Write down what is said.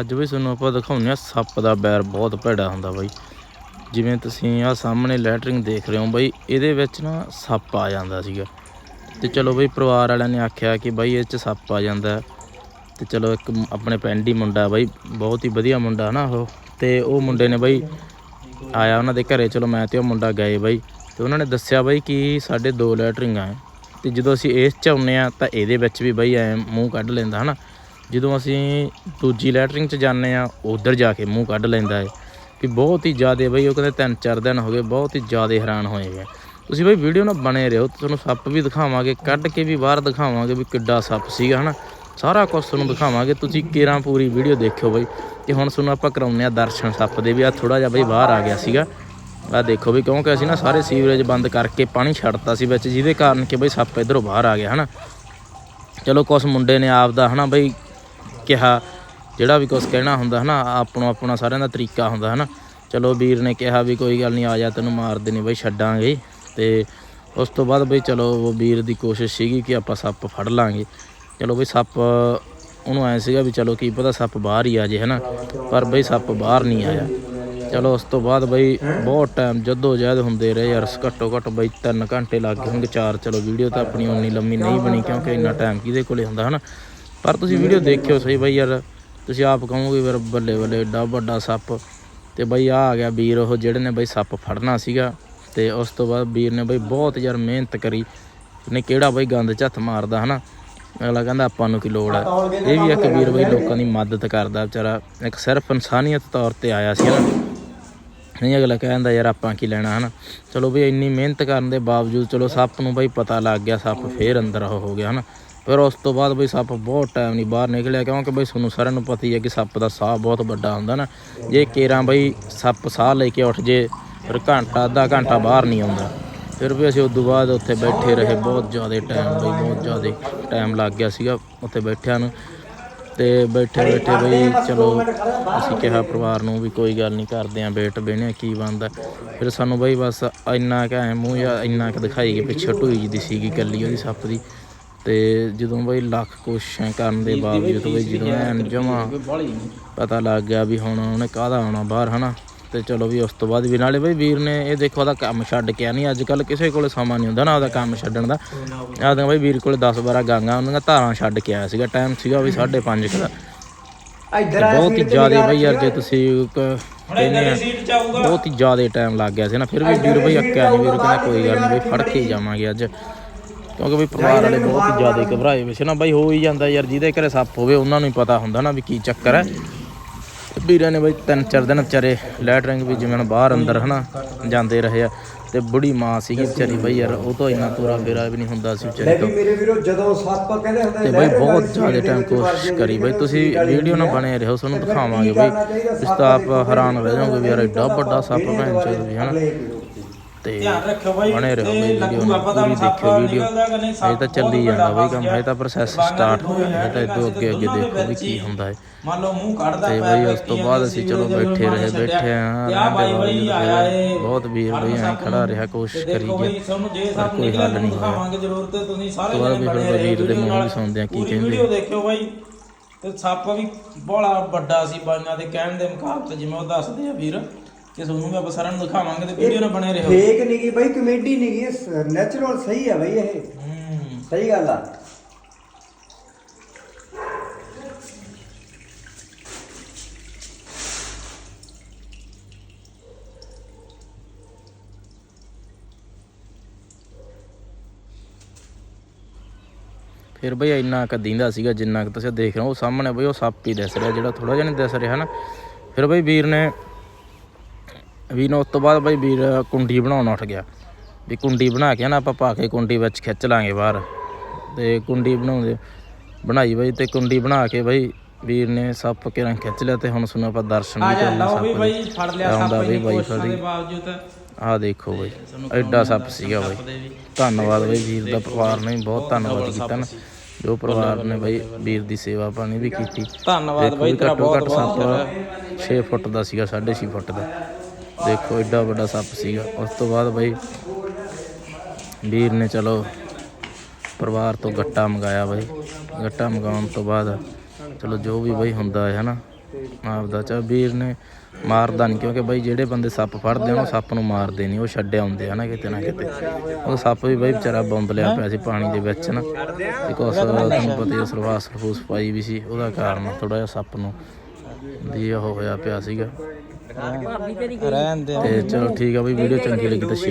ਅੱਜ ਵੀ ਤੁਹਾਨੂੰ ਆਪਾਂ ਦਿਖਾਉਂਦੇ ਆ ਸੱਪ ਦਾ ਬੈਰ ਬਹੁਤ ਭੈੜਾ ਹੁੰਦਾ ਬਾਈ। ਜਿਵੇਂ ਤੁਸੀਂ ਆ ਸਾਹਮਣੇ ਲੈਟਰਿੰਗ ਦੇਖ ਰਹੇ ਹੋ ਬਾਈ, ਇਹਦੇ ਵਿੱਚ ਨਾ ਸੱਪ ਆ ਜਾਂਦਾ ਸੀਗਾ। ਤੇ ਚਲੋ ਬਈ, ਪਰਿਵਾਰ ਵਾਲਿਆਂ ਨੇ ਆਖਿਆ ਕਿ ਬਾਈ ਇਹ ਚ ਸੱਪ ਆ ਜਾਂਦਾ। ਹੈ। ਤੇ ਚਲੋ ਇੱਕ ਆਪਣੇ ਪਿੰਡ ਹੀ ਮੁੰਡਾ ਬਾਈ, ਬਹੁਤ ਹੀ ਵਧੀਆ ਮੁੰਡਾ ਨਾ ਉਹ। ਤੇ ਉਹ ਮੁੰਡੇ ਨੇ ਬਾਈ ਆਇਆ ਉਹਨਾਂ ਦੇ ਘਰੇ, ਚਲੋ ਮੈਂ ਤੇ ਉਹ ਮੁੰਡਾ ਗਏ ਬਾਈ। ਤੇ ਉਹਨਾਂ ਨੇ ਦੱਸਿਆ ਬਾਈ ਕਿ ਸਾਡੇ ਦੋ ਲੈਟਰਿੰਗਾਂ ਹੈ ਤੇ ਜਦੋਂ ਅਸੀਂ ਇਸ ਚ ਆਉਂਦੇ ਆ ਤਾਂ ਇਹਦੇ ਵਿੱਚ ਵੀ ਬਾਈ ਐ ਮੂੰਹ ਕੱਢ ਲੈਂਦਾ ਹਨਾ। ਜਦੋਂ ਅਸੀਂ ਦੂਜੀ ਲੈਟਰਿੰਗ ਚ ਜਾਂਦੇ ਆ ਉਧਰ ਜਾ ਕੇ ਮੂੰਹ ਕੱਢ ਲੈਂਦਾ ਹੈ ਕਿ ਬਹੁਤ ਹੀ ਜ਼ਿਆਦਾ ਬਈ, ਉਹ ਕਹਿੰਦੇ ਤਿੰਨ ਚਾਰ ਦਿਨ ਹੋ ਗਏ, ਬਹੁਤ ਹੀ ਜ਼ਿਆਦਾ ਹੈਰਾਨ ਹੋਏ ਵੇ ਤੁਸੀਂ ਬਈ ਵੀਡੀਓ ਨਾਲ ਬਣੇ ਰਹੋ, ਤੁਹਾਨੂੰ ਸੱਪ ਵੀ ਦਿਖਾਵਾਂਗੇ, ਕੱਢ ਕੇ ਵੀ ਬਾਹਰ ਦਿਖਾਵਾਂਗੇ ਵੀ ਕਿੱਡਾ ਸੱਪ ਸੀਗਾ, ਹਨਾ? ਸਾਰਾ ਕੁਝ ਤੁਹਾਨੂੰ ਦਿਖਾਵਾਂਗੇ, ਤੁਸੀਂ ਕੇਰਾਂ ਪੂਰੀ ਵੀਡੀਓ ਦੇਖਿਓ ਬਈ। ਤੇ ਹੁਣ ਤੁਹਾਨੂੰ ਆਪਾਂ ਕਰਾਉਂਦੇ ਆ ਦਰਸ਼ਨ ਸੱਪ ਦੇ ਵੀ ਆ ਥੋੜਾ ਜਿਹਾ ਬਈ ਬਾਹਰ ਆ ਗਿਆ ਸੀਗਾ। ਆ ਦੇਖੋ ਵੀ ਕਿਉਂਕਿ ਅਸੀਂ ਨਾ ਸਾਰੇ ਸੀਵਰੇਜ ਬੰਦ ਕਰਕੇ ਪਾਣੀ ਛੱਡਤਾ ਸੀ ਵਿੱਚ, ਜਿਹਦੇ ਕਾਰਨ ਕਿ ਬਈ ਸੱਪ ਇਧਰੋਂ ਬਾਹਰ ਆ ਗਿਆ, ਹਨਾ? ਚਲੋ ਕੁਛ ਮੁੰਡੇ ਨੇ ਆਪ ਦਾ ਹਨਾ ਬਈ ਕਿਹਾ, ਜਿਹੜਾ ਵੀ ਕੁਛ ਕਹਿਣਾ ਹੁੰਦਾ ਹਨਾ, ਆਪਣੋ ਆਪਣਾ ਸਾਰਿਆਂ ਦਾ ਤਰੀਕਾ ਹੁੰਦਾ ਹਨਾ। ਚਲੋ ਵੀਰ ਨੇ ਕਿਹਾ ਵੀ ਕੋਈ ਗੱਲ ਨਹੀਂ ਆ ਜਾ ਤੈਨੂੰ ਮਾਰਦੇ ਨਹੀਂ ਬਈ, ਛੱਡਾਂਗੇ। ਤੇ ਉਸ ਤੋਂ ਬਾਅਦ ਬਈ ਚਲੋ ਉਹ ਵੀਰ ਦੀ ਕੋਸ਼ਿਸ਼ ਸੀਗੀ ਕਿ ਆਪਾਂ ਸੱਪ ਫੜ ਲਾਂਗੇ। ਚਲੋ ਬਈ ਸੱਪ, ਉਹਨੂੰ ਐ ਸੀਗਾ ਵੀ ਚਲੋ ਕੀ ਪਤਾ ਸੱਪ ਬਾਹਰ ਹੀ ਆ ਜੇ ਹਨਾ, ਪਰ ਬਈ ਸੱਪ ਬਾਹਰ ਨਹੀਂ ਆਇਆ। ਚਲੋ ਉਸ ਤੋਂ ਬਾਅਦ ਬਈ ਬਹੁਤ ਟਾਈਮ ਜੱਦੋ ਜਹਿਦ ਹੁੰਦੇ ਰਹੇ ਯਾਰ, ਘੱਟੋ ਘੱਟ ਬਈ 3 ਘੰਟੇ ਲੱਗ ਗਏ ਹੋਣਗੇ, ਚਾਰ। ਚਲੋ ਵੀਡੀਓ ਤਾਂ ਆਪਣੀ ਉਨੀ ਲੰਮੀ ਨਹੀਂ ਬਣੀ, ਕਿਉਂਕਿ ਇੰਨਾ ਟਾਈਮ ਕਿਹਦੇ ਕੋਲੇ ਹੁੰਦਾ ਹਨਾ। ਪਰ ਤੁਸੀਂ ਵੀਡੀਓ ਦੇਖਿਓ ਸਹੀ ਬਈ ਯਾਰ, ਤੁਸੀਂ ਆਪ ਕਹੋਗੇ ਫਿਰ ਬੱਲੇ ਬੱਲੇ ਏਡਾ ਵੱਡਾ ਸੱਪ। ਤੇ ਬਈ ਆ ਆ ਗਿਆ ਵੀਰ, ਉਹ ਜਿਹੜੇ ਨੇ ਬਈ ਸੱਪ ਫੜਨਾ ਸੀਗਾ। ਤੇ ਉਸ ਤੋਂ ਬਾਅਦ ਵੀਰ ਨੇ ਬਈ ਬਹੁਤ ਯਾਰ ਮਿਹਨਤ ਕਰੀ। ਨੇ ਕਿਹੜਾ ਬਈ ਗੰਦ ਚ ਹੱਥ ਮਾਰਦਾ, ਹਨਾ? ਅਗਲਾ ਕਹਿੰਦਾ ਆਪਾਂ ਨੂੰ ਕੀ ਲੋੜ ਹੈ ਇਹ ਵੀ ਇੱਕ ਵੀਰ ਬਈ ਲੋਕਾਂ ਦੀ ਮਦਦ ਕਰਦਾ, ਵਿਚਾਰਾ ਇੱਕ ਸਿਰਫ ਇਨਸਾਨੀਅਤ ਤੌਰ ਤੇ ਆਇਆ ਸੀ, ਹਨਾ? ਨਹੀਂ, ਅਗਲਾ ਕਹਿੰਦਾ ਯਾਰ ਆਪਾਂ ਕੀ ਲੈਣਾ, ਹਨਾ? ਚਲੋ ਵੀ ਇੰਨੀ ਮਿਹਨਤ ਕਰਨ ਦੇ ਬਾਵਜੂਦ ਚਲੋ ਸੱਪ ਨੂੰ ਬਈ ਪਤਾ ਲੱਗ ਗਿਆ, ਸੱਪ ਫੇਰ ਅੰਦਰ ਉਹ ਹੋ ਗਿਆ, ਹਨਾ? ਫਿਰ ਉਸ ਤੋਂ ਬਾਅਦ ਬਈ ਸੱਪ ਬਹੁਤ ਟਾਈਮ ਨਹੀਂ ਬਾਹਰ ਨਿਕਲਿਆ, ਕਿਉਂਕਿ ਬਈ ਤੁਹਾਨੂੰ ਸਾਰਿਆਂ ਨੂੰ ਪਤਾ ਹੀ ਹੈ ਕਿ ਸੱਪ ਦਾ ਸਾਹ ਬਹੁਤ ਵੱਡਾ ਹੁੰਦਾ ਨਾ। ਜੇ ਕੇਰਾਂ ਬਈ ਸੱਪ ਸਾਹ ਲੈ ਕੇ ਉੱਠ ਜੇ, ਫਿਰ ਘੰਟਾ, ਅੱਧਾ ਘੰਟਾ ਬਾਹਰ ਨਹੀਂ ਆਉਂਦਾ। ਫਿਰ ਵੀ ਅਸੀਂ ਉਸ ਤੋਂ ਬਾਅਦ ਉੱਥੇ ਬੈਠੇ ਰਹੇ, ਬਹੁਤ ਜ਼ਿਆਦਾ ਟਾਈਮ ਬਈ, ਬਹੁਤ ਜ਼ਿਆਦਾ ਟਾਈਮ ਲੱਗ ਗਿਆ ਸੀਗਾ ਉੱਥੇ ਬੈਠਿਆਂ ਨੂੰ। ਤੇ ਬੈਠੇ ਬੈਠੇ ਬਈ ਚਲੋ, ਅਸੀਂ ਕਿਹਾ ਪਰਿਵਾਰ ਨੂੰ ਵੀ ਕੋਈ ਗੱਲ ਨਹੀਂ ਕਰਦੇ ਆਂ, ਵੇਟ ਬਹਿਣੇ ਕੀ ਬਣਦਾ। ਫਿਰ ਸਾਨੂੰ ਬਈ ਬਸ ਇੰਨਾ ਕੁ ਐ ਮੂੰਹ ਜਾਂ ਇੰਨਾ ਕੁ ਦਿਖਾਈ ਕਿ ਪਿੱਛੇ ਢੂਈ ਜਿਹੀ ਦੀ ਸੀਗੀ ਕੱਲੀ ਉਹਦੀ ਸੱਪ ਦੀ। ਤੇ ਜਦੋਂ ਬਈ ਲੱਖ ਕੋਸ਼ਿਸ਼ਾਂ ਕਰਨ ਦੇ ਬਾਵਜੂਦ ਬਈ ਜਦੋਂ ਐਨ ਜਮਾ ਪਤਾ ਲੱਗ ਗਿਆ ਵੀ ਹੁਣ ਉਹਨੇ ਕਾਹਦਾ ਆਉਣਾ ਬਾਹਰ ਹਨਾ? ਤੇ ਚਲੋ ਵੀ ਉਸ ਤੋਂ ਬਾਅਦ ਵੀ ਨਾਲੇ ਬਈ ਵੀਰ ਨੇ ਇਹ ਦੇਖੋ ਉਹਦਾ ਕੰਮ ਛੱਡ ਕੇ ਆ। ਨਹੀਂ ਅੱਜ ਕੱਲ ਕਿਸੇ ਕੋਲੇ ਸਮਾਂ ਨਹੀਂ ਹੁੰਦਾ ਨਾ ਉਹਦਾ ਕੰਮ ਛੱਡਣ ਦਾ। ਆਦਾਂ ਬਈ ਵੀਰ ਕੋਲੇ 10 12 ਗਾਂਗਾ ਉਹਨਾਂ ਧਾਰਾਂ ਛੱਡ ਕੇ ਆਇਆ ਸੀਗਾ। ਟਾਈਮ ਸੀਗਾ ਵੀ 5:30 ਦਾ। ਇੱਧਰ ਤੇ ਬਹੁਤ ਹੀ ਜ਼ਿਆਦਾ ਬਈ ਯਾਰ ਜੇ ਤੁਸੀਂ ਆ ਬਹੁਤ ਹੀ ਜ਼ਿਆਦਾ ਟਾਈਮ ਲੱਗ ਗਿਆ ਸੀ ਨਾ। ਫਿਰ ਵੀ ਵੀਰ ਬਈ ਅੱਕਿਆ ਨਹੀਂ ਵੀਰ ਕਹਿੰਦਾ ਕੋਈ ਗੱਲ ਨਹੀਂ ਬਈ ਫੜ ਕੇ ਜਾਵਾਂਗੇ ਅੱਜ। ਕਿਉਂਕਿ ਬਈ ਪਰਿਵਾਰ ਵਾਲੇ ਬਹੁਤ ਜ਼ਿਆਦਾ ਘਬਰਾਏ ਹੋਏ ਸੀ ਨਾ। ਬਈ ਹੋ ਹੀ ਜਾਂਦਾ ਯਾਰ ਜਿਹਦੇ ਘਰੇ ਸੱਪ ਹੋਵੇ ਉਹਨਾਂ ਨੂੰ ਹੀ ਪਤਾ ਹੁੰਦਾ ਨਾ ਵੀ ਕੀ ਚੱਕਰ ਹੈ। ਵੀਰਾਂ ਨੇ ਬਈ ਤਿੰਨ ਚਾਰ ਦਿਨ ਵਿਚਾਰੇ ਲੈਟਰਿੰਗ ਵੀ ਜਿਵੇਂ ਬਾਹਰ ਅੰਦਰ ਹਨਾ ਜਾਂਦੇ ਰਹੇ ਆ ਤੇ ਬੁੜੀ ਮਾਂ ਸੀਗੀ ਵਿਚਾਰੀ ਬਈ ਯਾਰ ਉਹ ਤੋਂ ਇੰਨਾ ਤੋਰਾ ਫੇਰਾ ਵੀ ਨਹੀਂ ਹੁੰਦਾ ਸੀ ਵਿਚਾਰੀ ਤੋਂ। ਵੀ ਮੇਰੇ ਵੀਰੋ ਜਦੋਂ ਸੱਪ ਕਹਿੰਦੇ ਹੁੰਦੇ ਤੇ ਬਈ ਬਹੁਤ ਜ਼ਿਆਦਾ ਟਾਈਮ ਕੋਸ਼ਿਸ਼ ਕਰੀ ਬਈ ਤੁਸੀਂ ਵੀਡੀਓ ਨਾ ਬਣੇ ਰਹੋ ਤੁਹਾਨੂੰ ਦਿਖਾਵਾਂਗੇ ਬਈ। ਤੁਸੀਂ ਤਾਂ ਆਪ ਹੈਰਾਨ ਰਹਿ ਜਾਓਗੇ ਵੀ ਯਾਰ ਐਡਾ ਵੱਡਾ ਸੱਪ ਭੈਣ ਚੋਦ ਵੀ ਹਨਾ। ਤੇ ਧਿਆਨ ਰੱਖਿਓ ਬਾਈ ਬਣੇ ਰਹੋ ਬਈ ਵੀਡੀਓ ਨੂੰ ਪੂਰੀ ਦੇਖਿਓ ਵੀਡੀਓ ਇਹ ਤਾਂ ਚੱਲੀ ਜਾਂਦਾ ਬਈ ਕੰਮ ਹੋ। ਇਹ ਤਾਂ ਪ੍ਰੋਸੈਸ। ਸਟਾਰਟ ਹੋ ਗਿਆ ਤਾਂ ਇਦੋਂ ਅੱਗੇ ਅੱਗੇ ਦੇਖੋ ਵੀ ਕੀ ਹੁੰਦਾ ਹੈ। ਮੰਨ ਲਓ ਮੂੰਹ ਕੱਢਦਾ ਤੇ ਪਿਆ ਬਈ ਉਸ ਤੋਂ ਬਾਅਦ ਅਸੀਂ ਚਲੋ ਬੈਠੇ ਰਹੇ ਬੈਠੇ ਆ ਬਾਈ ਬਾਈ ਆਇਆ ਏ ਬਹੁਤ ਵੀਰ ਬਈ ਐਂ ਖੜਾ ਰਿਹਾ ਕੋਸ਼ਿਸ਼ ਕਰੀ ਗਿਆ ਕੋਈ ਹੱਲ ਨਹੀਂ ਹੋਇਆ। ਜ਼ਰੂਰ ਤੇ ਤੁਸੀਂ ਸਾਰੇ ਜਣੇ ਰਹੋ ਵੀਰ ਦੇ ਮੂੰਹ। ਵੀ ਸੁਣਦੇ ਆ ਕੀ ਕਹਿੰਦੇ। ਵੀਡੀਓ ਦੇਖਿਓ ਬਾਈ। ਤੇ ਸੱਪ ਵੀ ਬੜਾ ਵੱਡਾ ਸੀ ਬਾਈਆਂ ਦੇ ਕਹਿਣ ਦੇ ਮੁਕਾਬਲੇ ਜਿਵੇਂ ਉਹ ਦੱਸਦੇ ਆ ਵੀਰ ਕਿ ਤੁਹਾਨੂੰ ਵੀ ਆਪਾਂ ਸਾਰਿਆਂ ਨੂੰ ਦਿਖਾਵਾਂਗੇ ਤੇ ਵੀਡੀਓ ਨਾਲ ਬਣੇ ਰਹੋ। ਫੇਕ ਨਹੀਂ ਗਈ ਬਈ ਕਮੇਡੀ ਨਹੀਂ ਗਈ ਨੈਚੁਰਲ ਸਹੀ ਆ ਬਈ ਇਹ। ਹੂੰ। ਸਹੀ ਗੱਲ ਆ। ਫਿਰ ਬਈ ਇੰਨਾ ਕੁ ਦਿੰਦਾ ਸੀਗਾ ਜਿੰਨਾ ਕੁ ਤੁਸੀਂ ਦੇਖ ਰਹੇ ਹੋ ਉਹ ਸਾਹਮਣੇ ਬਈ ਉਹ ਸੱਪ ਹੀ ਦਿਸ ਰਿਹਾ ਜਿਹੜਾ ਥੋੜਾ ਜਿਹਾ ਨਹੀਂ ਦਿਸ ਰਿਹਾ ਨਾ। ਫਿਰ ਬਈ ਵੀਰ ਨੇ ਵੀਰ ਨੇ ਉਸ ਤੋਂ ਬਾਅਦ ਬਈ ਵੀਰ ਕੁੰਡੀ ਬਣਾਉਣ ਉੱਠ ਗਿਆ। ਵੀ ਕੁੰਡੀ ਬਣਾ ਕੇ ਨਾ ਆਪਾਂ ਪਾ ਕੇ ਕੁੰਡੀ ਵਿੱਚ ਖਿੱਚ ਲਾਂਗੇ ਬਾਹਰ। ਤੇ ਕੁੰਡੀ ਬਣਾਉਂਦੇ ਬਣਾਈ ਬਈ ਤੇ ਕੁੰਡੀ ਬਣਾ ਕੇ ਬਈ ਵੀਰ ਨੇ ਸੱਪ ਕੇ ਰੰਗ ਖਿੱਚ ਲਿਆ ਤੇ ਹੁਣ ਸੁਣੋ ਆਪਾਂ ਦਰਸ਼ਨ ਆ ਵੀ ਕਰਨਾ ਲਓ ਵੀ ਸੱਪ ਬਾਈ ਫੜ ਲਿਆ ਸੱਪ ਵੀ ਬਾਈ ਦੇ। ਬਾਵਜੂਦ। ਆਹ ਦੇਖੋ ਬਈ ਐਡਾ ਸੱਪ ਸੀਗਾ ਬਈ। ਧੰਨਵਾਦ ਬਈ ਵੀਰ ਦਾ ਪਰਿਵਾਰ ਨੇ ਬਹੁਤ ਧੰਨਵਾਦ ਕੀਤਾ ਨਾ। ਜੋ ਪਰਿਵਾਰ ਨੇ ਬਈ ਵੀਰ ਦੀ ਸੇਵਾ ਪਾਣੀ ਵੀ ਕੀਤੀ। ਧੰਨਵਾਦ ਬਾਈ ਤੇਰਾ ਘੱਟੋ ਬਹੁਤ ਘੱਟ ਬਹੁਤ ਸੱਪ 6 ਫੁੱਟ ਦਾ ਸੀਗਾ 6.5 ਫੁੱਟ ਦਾ। ਦੇਖੋ ਐਡਾ ਵੱਡਾ ਸੱਪ ਸੀਗਾ। ਉਸ ਤੋਂ ਬਾਅਦ ਬਈ ਵੀਰ ਨੇ ਚਲੋ ਪਰਿਵਾਰ ਤੋਂ ਗੱਟਾ ਮੰਗਾਇਆ ਬਈ। ਗੱਟਾ ਮੰਗਾਉਣ ਤੋਂ ਬਾਅਦ ਚਲੋ ਜੋ ਵੀ ਬਈ ਹੁੰਦਾ ਹੈ ਹਨਾ, ਆਪਦਾ ਚਾ ਵੀਰ ਨੇ ਮਾਰਦਾ ਨਹੀਂ ਕਿਉਂਕਿ ਬਈ ਜਿਹੜੇ ਬੰਦੇ ਸੱਪ ਫੜਦੇ ਆ, ਉਹ ਸੱਪ ਨੂੰ ਮਾਰਦੇ ਨਹੀਂ ਉਹ ਛੱਡੇ ਆਉਂਦੇ ਆ ਨਾ ਕਿਤੇ ਨਾ ਕਿਤੇ। ਉਹ ਸੱਪ ਵੀ ਬਈ ਵਿਚਾਰਾ ਬੰਦ ਲਿਆ ਪਿਆ ਸੀ ਪਾਣੀ ਦੇ ਵਿੱਚ ਨਾ। ਤੇ ਕੁਛ ਤੁਹਾਨੂੰ ਪਤਾ ਹੀ ਸਰਵਾਸ ਸਰਫੂਸ ਪਾਈ ਵੀ ਸੀ, ਉਹਦਾ ਕਾਰਨ ਥੋੜਾ ਜਿਹਾ ਸੱਪ ਨੂੰ ਦੀ ਉਹ ਹੋਇਆ ਪਿਆ ਸੀਗਾ। ਰਹਿਣ ਦੇ। ਤੇ ਚਲੋ ਠੀਕ ਆ ਬਈ ਵੀਡੀਓ ਚੰਗੀ ਲੱਗੀ ਤਾਂ ਸ਼ੇਅਰ